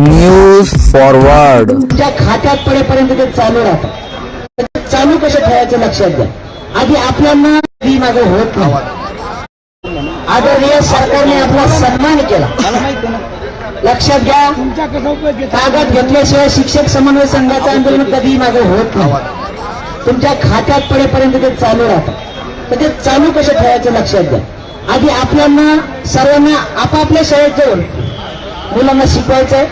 News forward तुमच्या खात्यात पडेपर्यंत ते चालू राहतं. ते चालू कसं ठेवायचं लक्षात घ्या. आधी आपल्याला फी मागे होत नाही. आदरणीय सरकारने आपला सन्मान केला. लक्षात घ्या कागद घेतल्याशिवाय शिक्षक समन्वय संघाचं आंदोलन कधीही मागे होत नाही. तुमच्या खात्यात पडेपर्यंत ते चालू राहतं. तर ते चालू कसं ठेवायचं लक्षात घ्या. आधी आपल्याला सर्वांना आपापल्या शाळेत जाऊन मुलांना शिकवायचंय.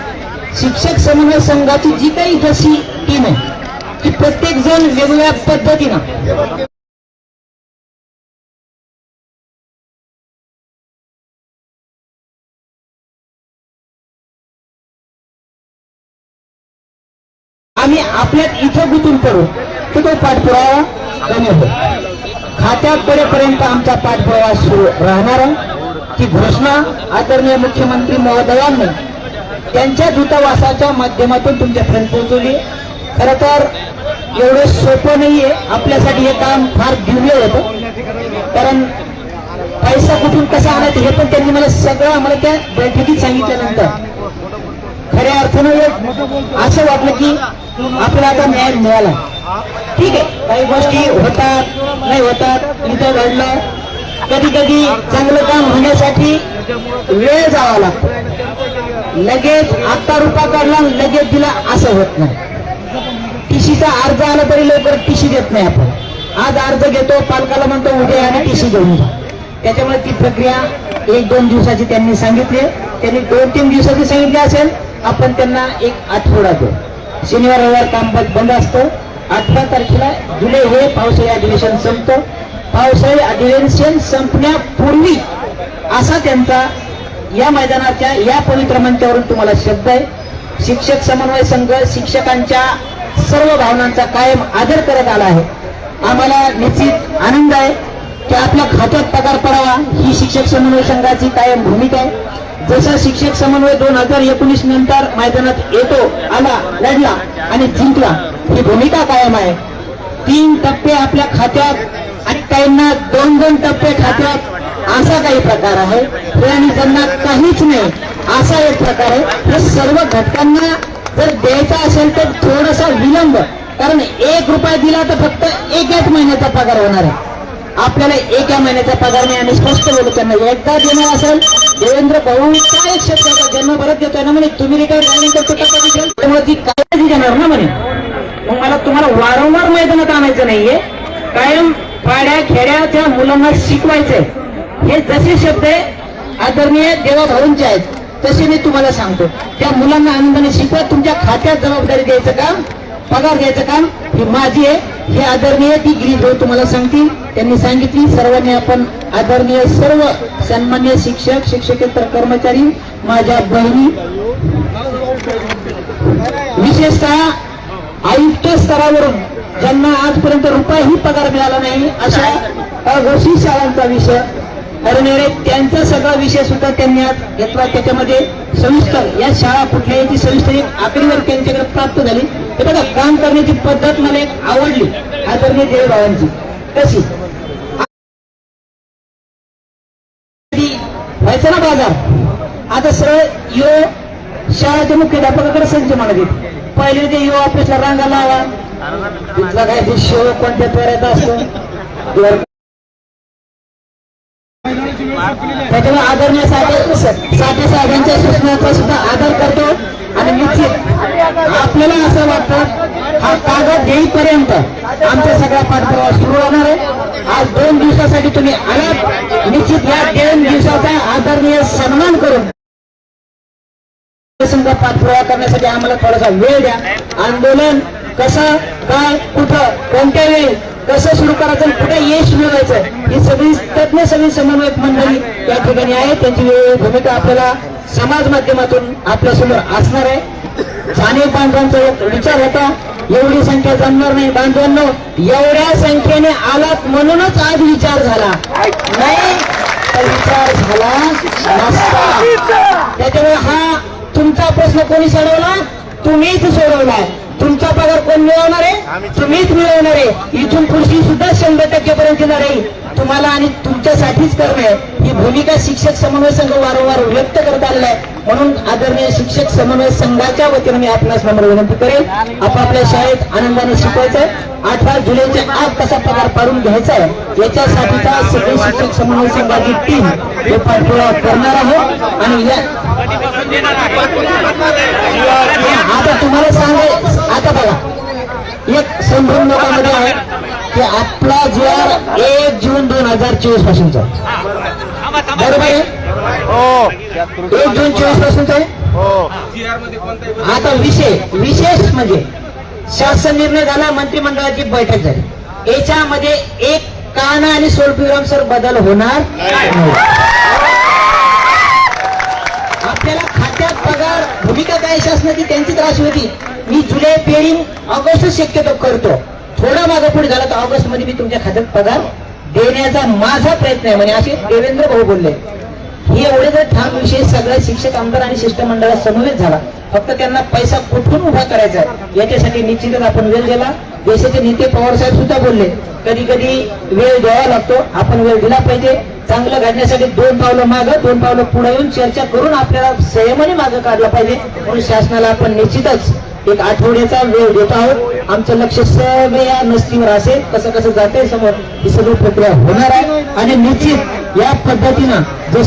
शिक्षक समन्वय संघाची जी काही जशी टीम आहे ती प्रत्येक जण वेगवेगळ्या पद्धतीनं. आम्ही आपल्यात इथं गुतून पडू तर तो पाठपुरावा कमी होतो खात्यात पडेपर्यंत आमचा पाठपुरावा सुरू राहणार आहे. ती घोषणा आदरणीय मुख्यमंत्री महोदयांनी त्यांच्या दूतावासाच्या माध्यमातून तुमच्यापर्यंत पोहोचवली खरं तर एवढं सोपं नाही आहे आपल्यासाठी हे काम फार दिव्य होतं. कारण पैसा कुठून कसा आणायचा हे पण त्यांनी मला सगळं आम्हाला त्या बैठकीत सांगितल्यानंतर. खऱ्या अर्थानं असं वाटलं की आपल्याला आता न्याय मिळाला. ठीक आहे. काही गोष्टी होतात नाही होतात इथं घडलं. कधी कधी चांगलं काम होण्यासाठी वेळ जावा लागतो. लगेच आत्ता रुपा काढला लगेच दिला असं होत नाही. टीसीचा अर्ज आला तरी लवकर टीसी देत नाही आपण. आज अर्ज घेतो पालकाला म्हणतो उद्या आणि टीसी घेऊन जा त्याच्यामुळे ती प्रक्रिया एक दोन दिवसाची त्यांनी सांगितली. त्यांनी दोन तीन दिवसाची सांगितली असेल आपण त्यांना एक आठवडा देऊ. शनिवार रविवार काम बंद बंद असतं. अठरा तारखेला जुलै हे पावसाळी अधिवेशन संपतं. पावसाळी अधिवेशन संपण्यापूर्वी असा त्यांचा या मैदानाच्या या पवित्र मंचावरून तुम्हाला शब्द आहे. शिक्षक समन्वय संघ शिक्षकांच्या सर्व भावनांचा कायम आदर करत आला आहे. आम्हाला निश्चित आनंद आहे की आपल्या खात्यात पगार पडावा ही शिक्षक समन्वय संघाची कायम भूमिका आहे. जसं शिक्षक समन्वय दोन हजार एकोणीस नंतर मैदानात येतो आला लढला आणि जिंकला ही भूमिका कायम आहे. तीन टप्पे आपल्या खात्यात आणि काहींना दोन दोन टप्पे खात्यात असा काही प्रकार आहे. आणि त्यांना काहीच नाही. असा एक प्रकार आहे. हे सर्व घटकांना जर द्यायचा असेल तर थोडासा विलंब. कारण एक रुपया दिला तर फक्त एकाच महिन्याचा पगार होणार आहे. आपल्याला एका महिन्याचा पगार नाही आणि स्पष्ट बोलू त्यांना एकदा देणार असेल देवेंद्र भाऊ काय एक जन्म परत देतोय ना म्हणे तुम्ही रिटायर झाल्यानंतर तो दिसेल? त्यामुळे ती काय देणार ना म्हणे. मग मला तुम्हाला वारंवार मैदानात आणायचं नाहीये. कायम पाड्या खेड्याच्या मुलांना शिकवायचंय. हे जसे शब्द आहे आदरणीय देवा भाऊंचे आहेत. तसे मी तुम्हाला सांगतो. त्या मुलांना आनंदाने शिकवा. तुमच्या खात्यात जबाबदारी द्यायचं काम पगार द्यायचं काम ही माझी आहे. हे आदरणीय ती गिरीश भाऊ तुम्हाला सांगतील. त्यांनी सांगितली सर्वांनी आपण आदरणीय सर्व सन्मान्य शिक्षक शिक्षकेतर कर्मचारी माझ्या बहिणी विशेषतः आयुक्त स्तरावरून ज्यांना आजपर्यंत रुपयाही पगार मिळाला नाही अशा अघोषित शाळांचा विषय अरुणेरे त्यांचा सगळा विषय सुद्धा त्यांनी आज घेतला. त्याच्यामध्ये सविस्तर या शाळा कुठल्या याची सविस्तर एक आकडेवर त्यांच्याकडे प्राप्त झाली. हे बघा काम करण्याची पद्धत मला एक आवडली आदरणीय देवभावांची कशी? व्हायचा ना बाजार? आता सरळ यो शाळाच्या मुख्याध्यापकाकडे संच म्हणत येते पहिले ते यो ऑफिसला रांगा लावा. तिथला काय ते कोणत्या त्वऱ्यात असतो? त्याच्यामुळे आदरणीय साठे साहेबांच्या सूचनाचा सुद्धा आदर करतो. आणि निश्चित आपल्याला असं वाटतं हा कागद येईपर्यंत आमचा सगळा पाठपुरावा सुरू होणार आहे. आज दोन दिवसासाठी तुम्ही आलात. निश्चित या दोन दिवसाचा आदरणीय सन्मान करून संघ पाठपुरावा करण्यासाठी आम्हाला थोडासा वेळ द्या. आंदोलन कसं काय कुठं कोणत्या वेळी कसं सुरू करायचं कुठे यश मिळवायचं ही सगळी तज्ञ समन्वयक मंडळी या ठिकाणी आहे त्यांची वेगवेगळी भूमिका आपल्याला समाज माध्यमातून आपल्यासमोर असणार आहे. स्थानिक बांधवांचा एक विचार होता एवढी संख्या जमणार नाही. बांधवांनो एवढ्या संख्येने आलात म्हणूनच आज विचार झाला. नाही विचार झाला नसता. त्याच्यामुळे हा तुमचा प्रश्न कोणी सोडवला? तुम्हीच सोडवलाय. तुमचा पगार कोण मिळवणार आहे? तुम्हीच मिळवणार आहे. इथून पुढची सुद्धा शंभर टक्केपर्यंत येणार आहे. तुम्हाला आणि तुमच्यासाठी त्यासाठीच करणे ही भूमिका शिक्षक समन्वय संघ वारंवार व्यक्त करत आलेला आहे. म्हणून आदरणीय शिक्षक समन्वय संघाच्या वतीने मी आपणास नम्र विनंती करेन. आपापल्या शाळेत आनंदाने शिकवायचं आहे. अठरा जुलैच्या आत कसा पगार पाडून घ्यायचा आहे याच्यासाठीचा सगळे शिक्षक समन्वय संघाची टीम हे पाठपुरावा करणार आहे आणि या आता तुम्हाला सांगाय आता बघा एक संभ्रम लोकांमध्ये आहे की आपला जी एक जून दोन हजार चोवीस पासूनचा बरोबर आहे? एक जून चोवीस पासूनचा आहे? आता विषय विशेष म्हणजे शासन निर्णय झाला मंत्रिमंडळाची बैठक झाली. याच्यामध्ये एक काना आणि सोलपिराम सर बदल होणार आपल्याला खात्यात पगार भूमिका काय शासनाची त्यांची त्रास होती. मी जुलै पेरिंग ऑगस्ट शक्यतो करतो. थोडा माझा पुढे झाला तर ऑगस्टमध्ये मी तुमच्या खात्यात पगार देण्याचा माझा प्रयत्न आहे. म्हणजे असे देवेंद्र भाऊ बोलले. हे एवढे जर ठाम विषय सगळ्या शिक्षक आमदार आणि शिष्टमंडळात समन्वयित झाला. फक्त त्यांना पैसा कुठून उभा करायचा याच्यासाठी निश्चितच आपण वेळ दिला. देशाचे नेते पवार साहेब सुद्धा बोलले कधी कधी वेळ द्यावा लागतो. आपण वेळ दिला पाहिजे. चांगलं घडण्यासाठी दोन पावलं मागं दोन पावलं पुढे येऊन चर्चा करून आपल्याला संयमाने मागं काढला पाहिजे. म्हणून शासनाला आपण निश्चितच एक आठवड्याचा वेळ देत आहोत. आमचं लक्ष सगळं या नसतीवर असेल. कसं कसं जाते समोर ही सगळी प्रक्रिया होणार आहे. आणि निश्चित या पद्धतीनं जशी